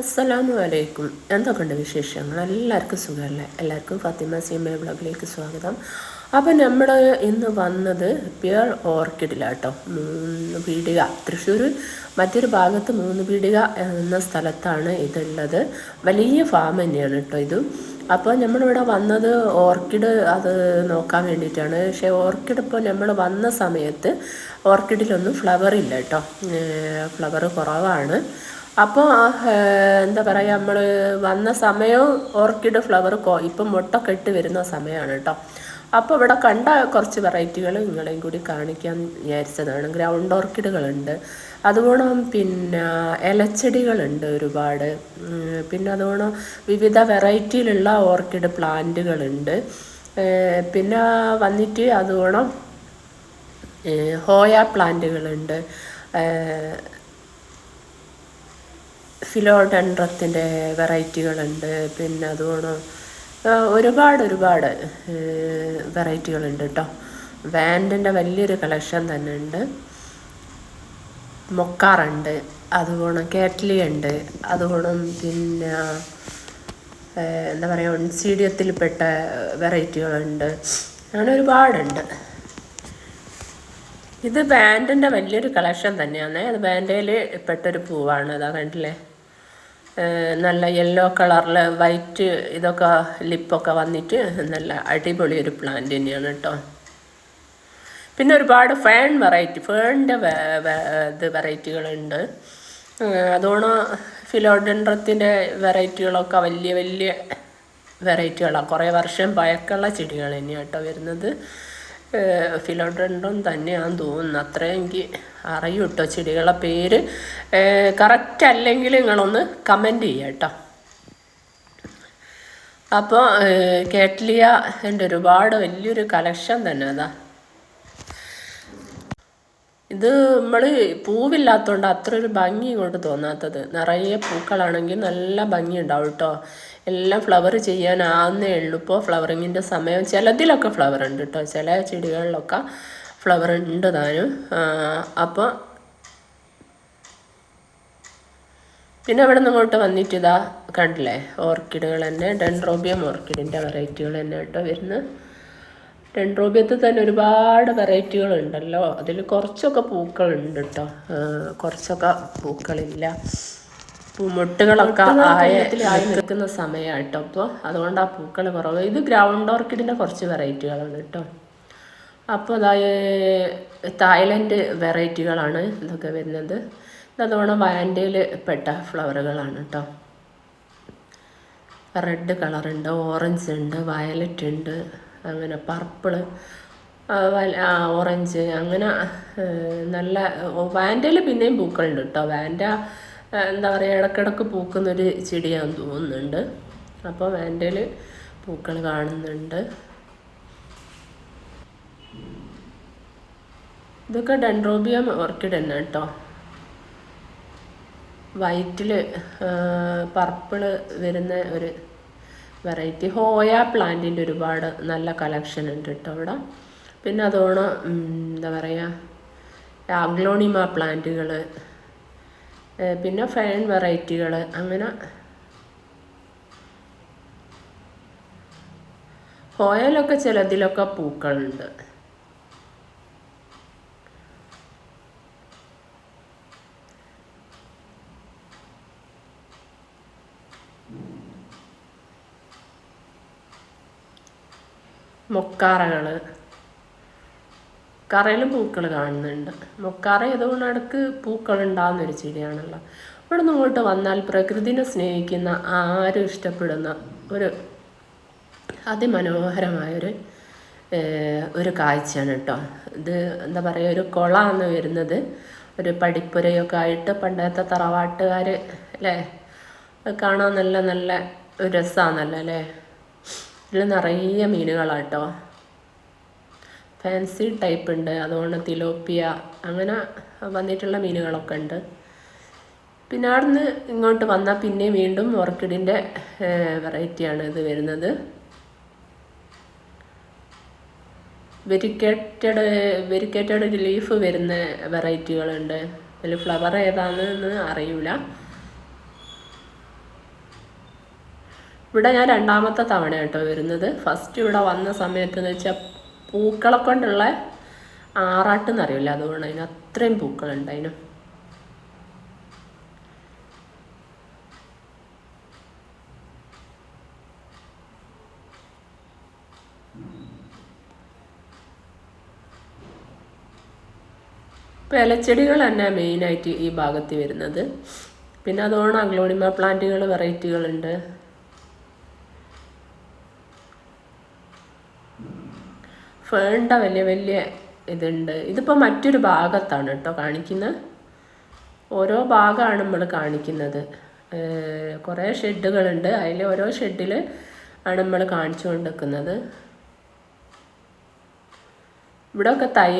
അസ്സലാമു അലൈക്കും. എന്തൊക്കെയുണ്ട് വിശേഷങ്ങൾ? എല്ലാവർക്കും സുഖമല്ലേ? എല്ലാവർക്കും ഫാത്തിമ സിമ ബ്ലോഗിലേക്ക് സ്വാഗതം. അപ്പം നമ്മൾ ഇന്ന് വന്നത് പ്യുർ ഓർക്കിഡിലാട്ടോ. മൂന്ന് പീടിക. തൃശ്ശൂർ മറ്റൊരു ഭാഗത്ത് മൂന്ന് പീടിക എന്ന സ്ഥലത്താണ് ഇതുള്ളത്. വലിയ ഫാം തന്നെയാണ് കേട്ടോ ഇത്. അപ്പോൾ നമ്മളിവിടെ വന്നത് ഓർക്കിഡ് അത് നോക്കാൻ വേണ്ടിയിട്ടാണ്. പക്ഷേ ഓർക്കിഡ് ഇപ്പോൾ നമ്മൾ വന്ന സമയത്ത് ഓർക്കിഡിലൊന്നും ഫ്ലവർ ഇല്ല കേട്ടോ. ഫ്ലവർ കുറവാണ്. അപ്പോൾ എന്താ പറയുക നമ്മൾ വന്ന സമയവും ഓർക്കിഡ് ഫ്ലവർ കോ ഇപ്പം മുട്ടൊക്കെ വരുന്ന സമയമാണ് കേട്ടോ അപ്പോൾ ഇവിടെ കണ്ട കുറച്ച് വെറൈറ്റികൾ നിങ്ങളെയും കൂടി കാണിക്കാൻ വിചാരിച്ചതാണ്. ഗ്രൗണ്ട് ഓർക്കിഡുകളുണ്ട്. അതുപോലെ പിന്നെ ഇലച്ചെടികളുണ്ട് ഒരുപാട്. പിന്നെ അതുപോലെ വിവിധ വെറൈറ്റിയിലുള്ള ഓർക്കിഡ് പ്ലാന്റുകളുണ്ട്. പിന്നെ വന്നിട്ട് അതുപോലെ ഹോയ പ്ലാന്റുകളുണ്ട്. ഫിലോഡൻഡ്രത്തിന്റെ വെറൈറ്റികളുണ്ട്. പിന്നെ അതുപോലെ ഒരുപാട് ഒരുപാട് വെറൈറ്റികളുണ്ട് കേട്ടോ വാൻഡിന്റെ വലിയൊരു കളക്ഷൻ തന്നെ ഉണ്ട്. മൊക്കാറുണ്ട് അതുപോലെ കേറ്റ്ലി ഉണ്ട് അതുപോലെ പിന്നെ എന്താ പറയുക ഒൺസീഡിയത്തിൽപ്പെട്ട വെറൈറ്റികളുണ്ട്. അങ്ങനെ ഒരുപാടുണ്ട്. ഇത് ബാൻഡിന്റെ വലിയൊരു കളക്ഷൻ തന്നെയാണ് അത് ബാൻഡയിൽ പെട്ടൊരു പൂവാണ്. അതാ കണ്ടില്ലേ? നല്ല യെല്ലോ കളറിൽ വൈറ്റ് ഇതൊക്കെ ലിപ്പൊക്കെ വന്നിട്ട് നല്ല അടിപൊളി ഒരു പ്ലാന്റ് തന്നെയാണ് കേട്ടോ പിന്നെ ഒരുപാട് ഫേൺ വെറൈറ്റി ഫേണിന്റെ ഇത് വെറൈറ്റികളുണ്ട് അതുകൊണ്ട് ഫിലോഡൻഡ്രത്തിന്റെ വെറൈറ്റികളൊക്കെ വലിയ വലിയ വെറൈറ്റികളാണ് കുറേ വർഷം പഴക്കമുള്ള ചെടികൾ തന്നെയാണ് കേട്ടോ വരുന്നത്. ഫിലോഡൻഡ്രം തന്നെയാണെന്ന് തോന്നുന്നു. അത്രയും എനിക്ക് അറിയൂ കേട്ടോ ചെടികളുടെ പേര്? കറക്റ്റ് അല്ലെങ്കിൽ നിങ്ങളൊന്ന് കമന്റ് ചെയ്യുക കേട്ടോ അപ്പോൾ കേട്ട്ലിയ എന്റെ ഒരുപാട് വലിയൊരു കളക്ഷൻ തന്നെ അതാ. ഇത് നമ്മൾ പൂവില്ലാത്തതുകൊണ്ട് അത്ര ഒരു ഭംഗി ഇങ്ങോട്ട് തോന്നാത്തത്. നിറയെ പൂക്കളാണെങ്കിൽ നല്ല ഭംഗി ഉണ്ടാവും കേട്ടോ എല്ലാം ഫ്ലവർ ചെയ്യാനാവുന്നേ ഉള്ളൂ. ഇപ്പോൾ ഫ്ലവറിങ്ങിന്റെ സമയം ചിലതിലൊക്കെ ഫ്ലവർ ഉണ്ട് കേട്ടോ ചില ചെടികളിലൊക്കെ ഫ്ലവർ ഉണ്ട് താനും. അപ്പോൾ പിന്നെ അവിടെ നിന്ന് ഇങ്ങോട്ട് വന്നിട്ട് ഇതാ കണ്ടില്ലേ? ഓർക്കിഡുകൾ തന്നെ. ഡെൻഡ്രോബിയം ഓർക്കിഡിന്റെ വെറൈറ്റികൾ തന്നെ കേട്ടോ വരുന്നത്. ഡെൻഡ്രോബിയത്തിൽ തന്നെ ഒരുപാട് വെറൈറ്റികൾ ഉണ്ടല്ലോ അതിൽ കുറച്ചൊക്കെ പൂക്കളുണ്ട് കേട്ടോ കുറച്ചൊക്കെ പൂക്കളില്ല. മുട്ടുകളൊക്കെ ആയി നിൽക്കുന്ന സമയമാണ് കേട്ടോ അപ്പോൾ അതുകൊണ്ട് ആ പൂക്കൾ കുറവ്. ഇത് ഗ്രൗണ്ട് ഓർക്കിഡിന്റെ കുറച്ച് വെറൈറ്റികളാണ് കേട്ടോ അപ്പോൾ അതായത് തായ്ലൻഡ് വെറൈറ്റികളാണ് ഇതൊക്കെ വരുന്നത്. അതുകൊണ്ട് വാൻഡയിൽ പെട്ട ഫ്ലവറുകളാണ് കേട്ടോ റെഡ് കളറുണ്ട് ഓറഞ്ച് ഉണ്ട് വയലറ്റ് ഉണ്ട് അങ്ങനെ പർപ്പിൾ ഓറഞ്ച് അങ്ങനെ നല്ല വാൻഡയിൽ പിന്നെയും പൂക്കളുണ്ട് കേട്ടോ വാൻഡ എന്താ പറയുക ഇടക്കിടക്ക് പൂക്കുന്നൊരു ചെടിയാന്ന് തോന്നുന്നുണ്ട്. അപ്പോൾ വാൻഡയിൽ പൂക്കൾ കാണുന്നുണ്ട്. ഇതൊക്കെ ഡെൻഡ്രോബിയം ഓർക്കിഡ് തന്നെ കേട്ടോ വൈറ്റിൽ പർപ്പിൾ വരുന്ന ഒരു വെറൈറ്റി ഹോയ പ്ലാന്റിന്റെ ഒരുപാട് നല്ല കളക്ഷൻ ഉണ്ട് കേട്ടോ അവിടെ. പിന്നെ അതോണം എന്താ പറയുക ആഗ്ലോണിമ പ്ലാന്റുകൾ പിന്നെ ഫേൺ വെറൈറ്റികൾ അങ്ങനെ ഹോയലൊക്കെ ചിലതിലൊക്കെ പൂക്കളുണ്ട്. മൊക്കാറകൾ. കറയിലും പൂക്കൾ കാണുന്നുണ്ട്. മൊക്കാറ ഏതുകൊണ്ട് അടുക്ക് പൂക്കൾ ഉണ്ടാകുന്നൊരു ചെടിയാണല്ലോ ഇവിടെ നിന്ന് ഇങ്ങോട്ട് വന്നാൽ പ്രകൃതിനെ സ്നേഹിക്കുന്ന ആരും ഇഷ്ടപ്പെടുന്ന ഒരു അതിമനോഹരമായൊരു ഒരു കാഴ്ചയാണ് കേട്ടോ. ഇത് എന്താ പറയുക ഒരു കുളമാണ് വരുന്നത്. ഒരു പടിപ്പുരയൊക്കെ ആയിട്ട് പണ്ടത്തെ തറവാട്ടുകാർ അല്ലേ? കാണാൻ നല്ല നല്ല ഒരു രസമാണല്ലോ അല്ലേ? ഇതിൽ നിറയെ മീനുകളാട്ടോ. ഫാൻസി ടൈപ്പ് ഉണ്ട്. അതുകൊണ്ട് തിലോപ്പിയ അങ്ങനെ വന്നിട്ടുള്ള മീനുകളൊക്കെ ഉണ്ട്. പിന്നെ അവിടുന്ന് ഇങ്ങോട്ട് വന്നാൽ പിന്നെ വീണ്ടും ഓർക്കിഡിന്റെ വെറൈറ്റിയാണ് ഇത് വരുന്നത്. വെരിക്കേറ്റഡ് വെരിക്കേറ്റഡ് ലീഫ് വരുന്ന വെറൈറ്റികളുണ്ട് അതിൽ ഫ്ലവർ ഏതാണെന്ന് അറിയില്ല ഇവിടെ ഞാൻ രണ്ടാമത്തെ തവണ കേട്ടോ വരുന്നത്. ഫസ്റ്റ് ഇവിടെ വന്ന സമയത്ത് എന്ന് വെച്ചാൽ പൂക്കളെ കൊണ്ടുള്ള ആറാട്ട് എന്നറിയില്ല അതുകൊണ്ട് അതിന് അത്രയും പൂക്കളുണ്ട് അതിന്. ഇപ്പോൾ ഇലച്ചെടികൾ തന്നെ മെയിനായിട്ട് ഈ ഭാഗത്ത് വരുന്നത്. പിന്നെ അതുകൊണ്ട് അഗ്ലോണിമ പ്ലാന്റുകൾ വെറൈറ്റികളുണ്ട് ഫേണ്ട വലിയ വലിയ ഇതുണ്ട്. ഇതിപ്പോൾ മറ്റൊരു ഭാഗത്താണ് കേട്ടോ കാണിക്കുന്നത് ഓരോ ഭാഗമാണ് നമ്മൾ കാണിക്കുന്നത്. കുറേ ഷെഡുകളുണ്ട്. അതിൽ ഓരോ ഷെഡിൽ ആണ് നമ്മൾ കാണിച്ചു കൊണ്ടിരിക്കുന്നത് ഇവിടെയൊക്കെ തൈ